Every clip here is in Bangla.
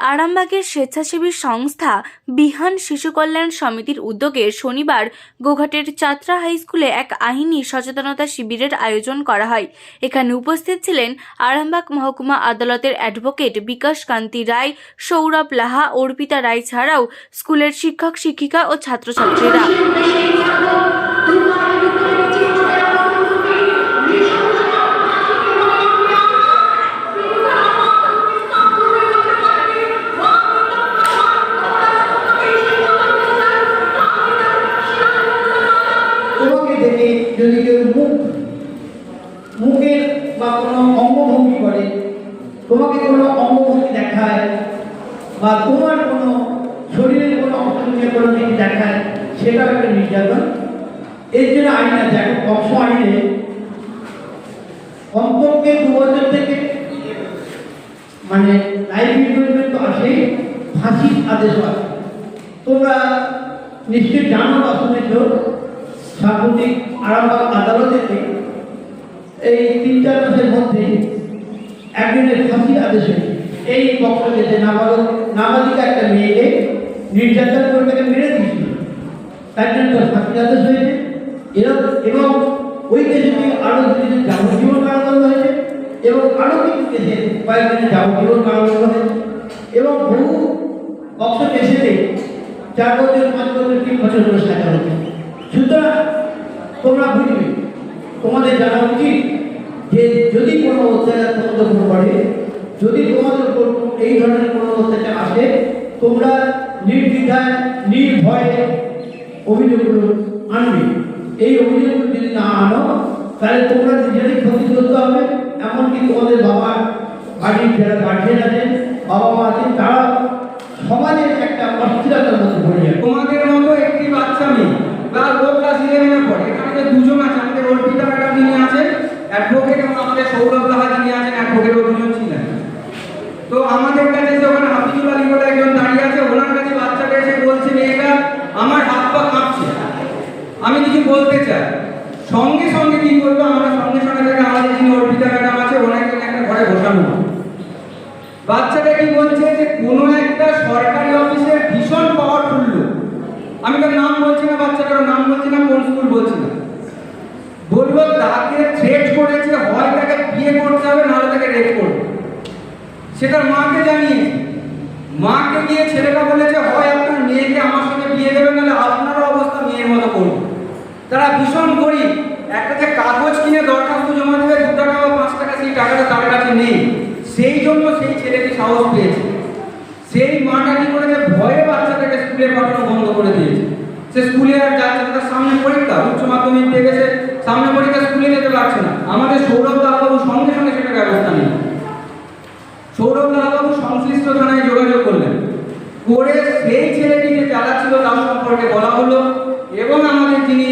আরামবাগের স্বেচ্ছাসেবী সংস্থা বিহান শিশু কল্যাণ সমিতির উদ্যোগে শনিবার গোঘাটের চাত্রা হাই স্কুলে এক আইনি সচেতনতা শিবিরের আয়োজন করা হয়। এখানে উপস্থিত ছিলেন আরামবাগ মহকুমা আদালতের অ্যাডভোকেট বিকাশ কান্তি রায়, সৌরভ লাহা, অর্পিতা রায় ছাড়াও স্কুলের শিক্ষক, শিক্ষিকা ও ছাত্রছাত্রীরা। যদি কেউ মুখ মুখের বা কোনো অঙ্গভঙ্গি করে, তোমাকে কোনো অঙ্গভঙ্গি দেখায় বা তোমার কোনো শরীরের কোনো নিয়ে কোনো দিকে দেখায়, সেটাও একটা নির্যাতন। এর জন্য আইন আছে। এখন পক্ষ আইনে কমপক্ষে দু বছর থেকে মানে লাইফ ইমপ্রুভমেন্ট তো আসেই, ফাঁসির আদেশও আছে তোমরা নিশ্চয়ই জানো বা শুনেছ সাম্প্রতিক আরামবাগ আদালতেতে এই তিন চার মাসের মধ্যে একজনের ফাঁসির আদেশ হয়েছে এই পক্ষকে যে নাবালক নাবালিকা একটা মেয়েকে নির্যাতন করে তাকে মেরে দিয়েছিল। তার জন্য তার ফাঁসির আদেশ হয়েছে। এবং ওই কেসে আরও দুজনের যাবজ্জীবন কারাদণ্ড হয়েছে এবং আরও কিছু কেসে কয়েকজনের যাবজ্জীবন কারাদণ্ড হয়েছে। এবং বহু পক্ষ কেসেতে চার বছর, পাঁচ বছর, তিন বছর করে সাজা হচ্ছে সুতরাং তোমরা বুঝবে। তোমাদের জানা উচিত যে যদি কোনো অত্যাচার তোমাদের উপর পড়ে, যদি তোমাদের উপর এই ধরনের কোনো অত্যাচার আসে, তোমরা নির্দ্বিধায়, নির্ভয়ে অভিযোগগুলো আনবে। এই অভিযোগগুলো যদি না আনো, তাহলে তোমরা নিজেরাই ক্ষতিগ্রস্ত হবে। এমনকি তোমাদের বাবা বাড়ির যারা গার্জেন আছেন বাবা মা আছেন তারা সমাজের একটা অস্থিরতার মধ্যে পড়ে যাবে তোমাদের মতো একটি বাচ্চা মেয়ে তার ও ক্লাস ইলেভেনে পড়ে এখানে যে দুজন আছে আমাদের অর্পিতা ম্যাডাম যিনি আছেন অ্যাডভোকেট এবং আমাদের সৌরভ লাহা যিনি আছেন অ্যাডভোকেট ও দুজন ছিলেন তো আমাদের কাছে যে ওখানে হাফিজুল আলী বলে একজন দাঁড়িয়ে আছে, ওনার কাছে বাচ্চাটা এসে বলছে, মেয়েটা, আমার হাত পা কাঁপছে। আমি কিছু বলতে চাই। সঙ্গে সঙ্গে কি করব আমরা সঙ্গে সঙ্গে তাকে আমাদের যিনি অর্পিতা ম্যাডাম আছে, ওনাকে একটা ঘরে বসানো। বাচ্চাটা কি বলছে যে, কোনো একটা সরকারি অফিসের ভীষণ পাওয়ারফুল লোক আমি তার নাম বলছি না, বাচ্চাটার নাম বলছি না কোন স্কুল বলছি না। বলব তাকে থ্রেট করেছে, হয় তাকে বিয়ে করতে হবে, নাহলে তাকে রেপ করবে সেটা মাকে জানিয়ে মাকে গিয়ে ছেলেটা বলেছে, হয় আপনার মেয়েকে আমার সঙ্গে বিয়ে দেবেন, নাহলে আপনারও অবস্থা মেয়ের মতো করুন। তারা ভীষণ গরিব। একটা যে কাগজ কিনে দরখাস্ত জমা দেবে, দু টাকা বা পাঁচ টাকা সেই টাকাটা তার কাছে নেই। সেই জন্য সেই ছেলেটি সাহস পেয়েছে। সেই মাটা কি করেছে? ভয়ে বাচ্চাটাকে স্কুলে পাঠানো বন্ধ করে দিয়েছে। সে স্কুলে আর যাচ্ছে তার সামনে পরীক্ষা, উচ্চ মাধ্যমিক দিয়ে গেছে। সামনে পরীক্ষা স্কুলে যেতে পারছে না। আমাদের সৌরভ দাসবাবু সঙ্গে সঙ্গে সেটা ব্যবস্থা নিল সৌরভ দাসবাবু সংশ্লিষ্ট থানায় যোগাযোগ করলেন। করে সেই ছেলেটি যে চালাচ্ছিল তার সম্পর্কে বলা হলো এবং আমাদের যিনি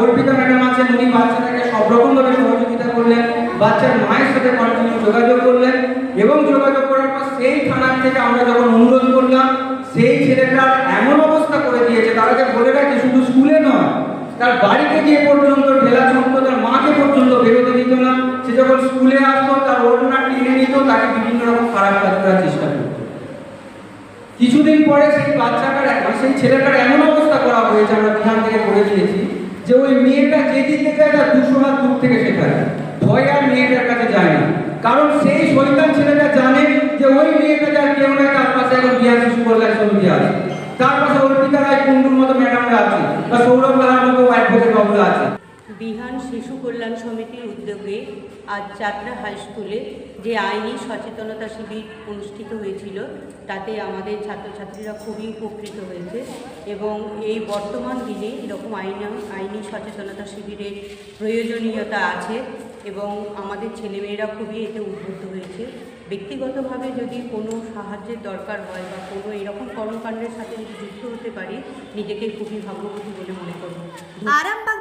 অর্পিতা ম্যাডাম আছেন, উনি বাচ্চাটাকে সব রকমভাবে সহযোগিতা করলেন, বাচ্চার মায়ের সাথে কন্টিনিউ যোগাযোগ করলেন এবং যোগাযোগ করার পর সেই থানার থেকে আমরা যখন অনুরোধ করলাম, সেই ছেলেটার এমন অবস্থা করে দিয়েছে তারাকে বলে রাখি শুধু স্কুলে নয় তার বাড়িতে গিয়ে পর্যন্ত ঢেলা ছুটত তার মাকে পর্যন্ত বেরোতে দিত না। সে যখন স্কুলে আসতো, তার ওড়না টেনে নিত, তাকে বিভিন্ন রকম খারাপ কাজ করার চেষ্টা করতো। কিছুদিন পরে সেই বাচ্চাটার এখন সেই ছেলেটার এমন অবস্থা করা হয়েছে, আমরা বিহান থেকে করে দিয়েছি যে ওই মেয়েটা যেদিকে যায় তার দুশো হাত দূর থেকে শেখায়। ভয় আর মেয়েটার কাছে যায় না। কারণ সেই শৈতান ছেলেটা জানে যে ওই মেয়েটা যার কেউ নাই তার পাশে এখন বিহার শিশু কল্যাণ সমিতি আছে। তার পাশে অর্পিতা রায় কুণ্ডুর মতো ম্যাডামরা আছে বা সৌরভ লাহার মতো অ্যাডভোকেট বাবুরা আছে বিহান শিশু কল্যাণ সমিতির উদ্যোগে আজ যাত্রা হাই স্কুলে যে আইনি সচেতনতা শিবির অনুষ্ঠিত হয়েছিল, তাতে আমাদের ছাত্রছাত্রীরা খুবই উপকৃত হয়েছে এবং এই বর্তমান দিনে এরকম আইন, আইনি সচেতনতা শিবিরের প্রয়োজনীয়তা আছে এবং আমাদের ছেলেমেয়েরা খুবই এতে উদ্বুদ্ধ হয়েছে। ব্যক্তিগতভাবে যদি কোনো সাহায্যের দরকার হয় বা কোনো এরকম কর্মকাণ্ডের সাথে যদি যুক্ত হতে পারি, নিজেকে খুবই ভাগ্যবতী বলে মনে করব।